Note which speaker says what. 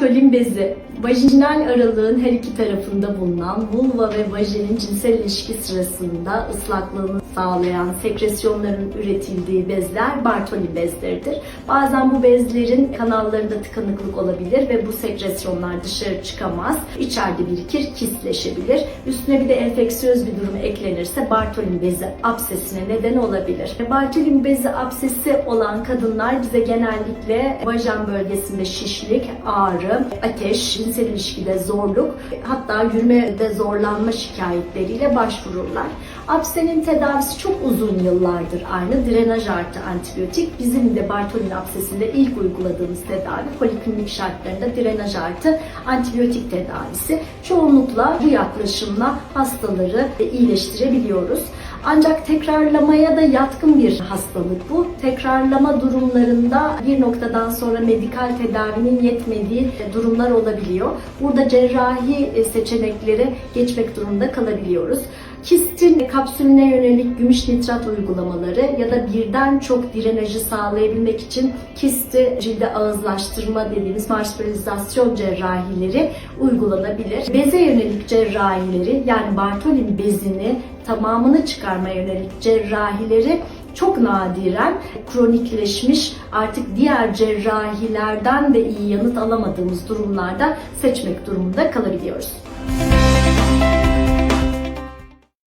Speaker 1: Bartolin bezi, vajinal aralığın her iki tarafında bulunan vulva ve vajinin cinsel ilişki sırasında ıslaklığını sağlayan sekresyonların üretildiği bezler Bartolin bezleridir. Bazen bu bezlerin kanallarında tıkanıklık olabilir ve bu sekresyonlar dışarı çıkamaz. İçeride birikir, kistleşebilir. Üstüne bir de enfeksiyöz bir durum eklenirse Bartolin bezi absesine neden olabilir. Bartolin bezi absesi olan kadınlar bize genellikle vajen bölgesinde şişlik, ağrı, ateş, cinsel ilişkide zorluk, hatta yürümede zorlanma şikayetleriyle başvururlar. Absenin tedavisi çok uzun yıllardır aynı. Drenaj artı antibiyotik. Bizim de Bartolin absesinde ilk uyguladığımız tedavi poliklinik şartlarında drenaj artı antibiyotik tedavisi. Çoğunlukla bu yaklaşımla hastaları iyileştirebiliyoruz. Ancak tekrarlamaya da yatkın bir hastalık bu. Tekrarlama durumlarında bir noktadan sonra medikal tedavinin yetmediği durumlar olabiliyor. Burada cerrahi seçeneklere geçmek durumunda kalabiliyoruz. Kistin kapsülüne yönelik gümüş nitrat uygulamaları ya da birden çok direnajı sağlayabilmek için kisti cilde ağızlaştırma dediğimiz marspiralizasyon cerrahileri uygulanabilir. Beze yönelik cerrahileri yani Bartolin bezini tamamını çıkarmaya yönelik cerrahileri çok nadiren kronikleşmiş artık diğer cerrahilerden de iyi yanıt alamadığımız durumlarda seçmek durumunda kalabiliyoruz.